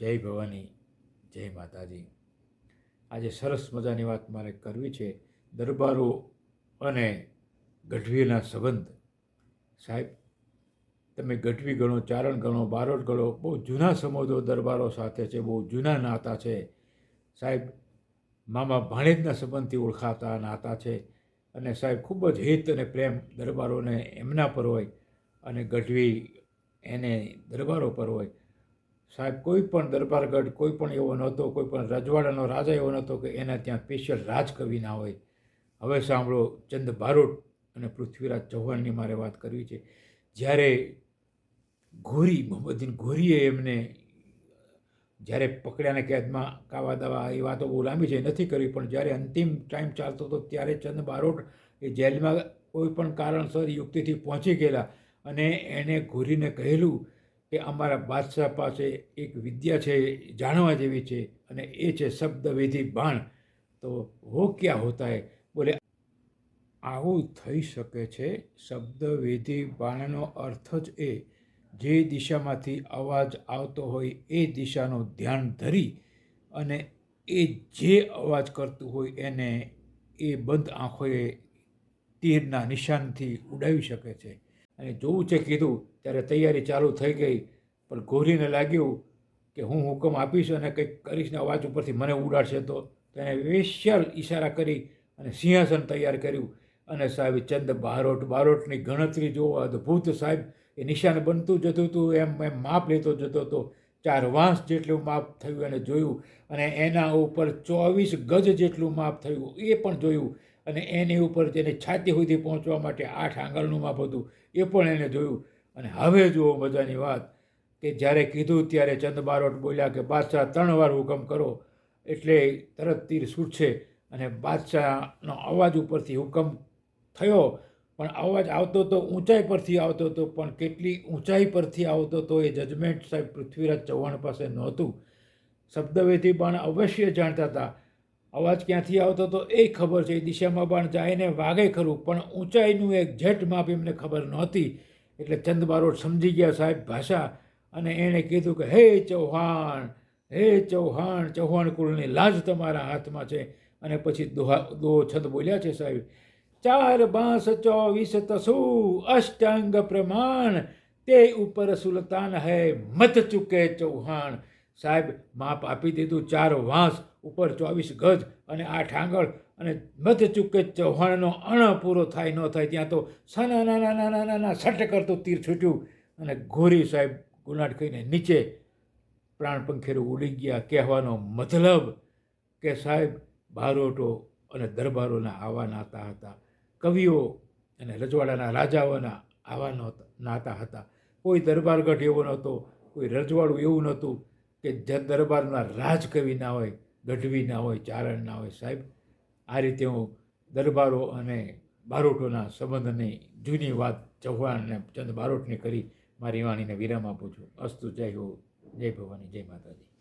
જય ભવાની, જય માતાજી. આજે સરસ મજાની વાત મારે કરવી છે દરબારો અને ગઢવીના સંબંધ. સાહેબ, તમે ગઢવી ગણો, ચારણ ગણો, બારોટ ગણો, બહુ જૂના સંબંધો દરબારો સાથે છે, બહુ જૂના નાતા છે. સાહેબ, મામા ભાણેજના સંબંધથી ઓળખાતા નાતા છે અને સાહેબ, ખૂબ જ હિત અને પ્રેમ દરબારોને એમના પર હોય અને ગઢવી એને દરબારો પર હોય. સાહેબ, કોઈ પણ દરબારગઢ, કોઈ પણ એવો નહોતો, કોઈ પણ રજવાડાનો રાજા એવો નહોતો કે એના ત્યાં સ્પેશિયલ રાજકવિ ના હોય. હવે સાંભળો, ચંદ બારોટ અને પૃથ્વીરાજ ચૌહાણની મારે વાત કરવી છે. જ્યારે ઘોરી, મોહમ્મદીન ઘોરીએ એમને, જ્યારે પકડ્યાને કેદમાં કાવા દાવા, એ વાતો બહુ લાંબી છે નથી કરવી, પણ જ્યારે અંતિમ ટાઈમ ચાલતો હતો, ત્યારે ચંદ બારોટ એ જેલમાં કોઈ પણ કારણસર યુક્તિથી પહોંચી ગયેલા અને એણે ઘોરીને કહેલું કે અમારા બાદશાહ પાસે એક વિદ્યા છે જાણવા જેવી છે અને એ છે શબ્દવિધિ બાણ. તો હો ક્યાં હોતા હે? બોલે, આવું થઈ શકે છે, શબ્દવિધિ બાણનો અર્થ જ એ. જે દિશામાંથી અવાજ આવતો હોય એ દિશાનું ધ્યાન ધરી અને એ જે અવાજ કરતું હોય એને એ બંધ આંખોએ તીરના નિશાનથી ઉડાવી શકે છે. અને જોવું છે કીધું, ત્યારે તૈયારી ચાલુ થઈ ગઈ. પણ ઘોરીને લાગ્યું કે હું હુકમ આપીશ અને કંઈક કરીશ ને અવાજ ઉપરથી મને ઉડાડશે તો તેને વેશ્યલ ઈશારા કરી અને સિંહાસન તૈયાર કર્યું. અને સાહેબ, ચંદ બારોટ, બારોટની ગણતરી જોવો અદ્ભુત સાહેબ, એ નિશાન બનતું જતું હતું, એમ એમ માપ લેતો જતો હતો. ચાર વાંસ જેટલું માપ થયું એને જોયું. અને એના ઉપર ચોવીસ ગજ જેટલું માપ થયું, એ પણ જોયું. અને એની ઉપર જેને છાતી સુધી પહોંચવા માટે આઠ આંગળનું માપ હતું, એ પણ એને જોયું. અને હવે જુઓ મજાની વાત, કે જ્યારે કીધું ત્યારે ચંદ બારોટ બોલ્યા કે, બાદશાહ, ત્રણ વાર હુકમ કરો. એટલે તરત તીર છૂટશે અને બાદશાહનો અવાજ ઉપરથી હુકમ થયો. પણ અવાજ આવતો તો ઊંચાઈ પરથી આવતો હતો, પણ કેટલી ઊંચાઈ પરથી આવતો હતો એ જજમેન્ટ સાહેબ પૃથ્વીરાજ ચૌહાણ પાસે નહોતું. શબ્દવેધી પણ અવશ્ય જાણતા હતા અવાજ ક્યાંથી આવતો હતો એ ખબર છે. એ દિશામાં બાણ જાય ને વાગે ખરું, પણ ઊંચાઈનું એક જેટ માપ એમને ખબર નહોતી. એટલે ચંદ બારોટ સમજી ગયા સાહેબ ભાષા અને એણે કીધું કે, હે ચૌહાણ હે ચૌહાણ ચૌહાણ કુળની લાજ તમારા હાથમાં છે. અને પછી દોહા, દો છંદ બોલ્યા છે સાહેબ, ચાર બાંસ ચોવીસ તસુ અષ્ટાંગ પ્રમાણ, તે ઉપર સુલતાન હૈ મત ચૂકે ચૌહાણ. સાહેબ, માપ આપી દીધું ચાર વાંસ, ઉપર ચોવીસ ગજ અને આઠ આંગળ અને મધ્ય ચૂકે ચૌહાણનો અણ પૂરો થાય, ન થાય, ત્યાં તો સના, નાના નાના નાના સટ કરતું તીર છૂટ્યું. અને ઘોરી સાહેબ, ગુલાટ કહીને નીચે પ્રાણ પંખેરું ઉડી ગયા. કહેવાનો મતલબ કે સાહેબ, બારોટો અને દરબારોના આવા નાતા હતા. કવિઓ અને રજવાડાના રાજાઓના આવા નાતા હતા. કોઈ દરબારગઢ એવો નહોતો, કોઈ રજવાડું એવું નહોતું. કે દરબારના રાજકવિ ના હોય, ગઢવી ના હોય, ચારણ ના હોય, સાહેબ, આ રીતે હું દરબારો અને બારોટોના સંબંધની જૂની વાત ચૌહાણ અને ચંદ બારોટને કરી મારી વાણીને વિરામ આપું છું. અસ્તુ, જય હો, જય ભવાની, જય માતાજી.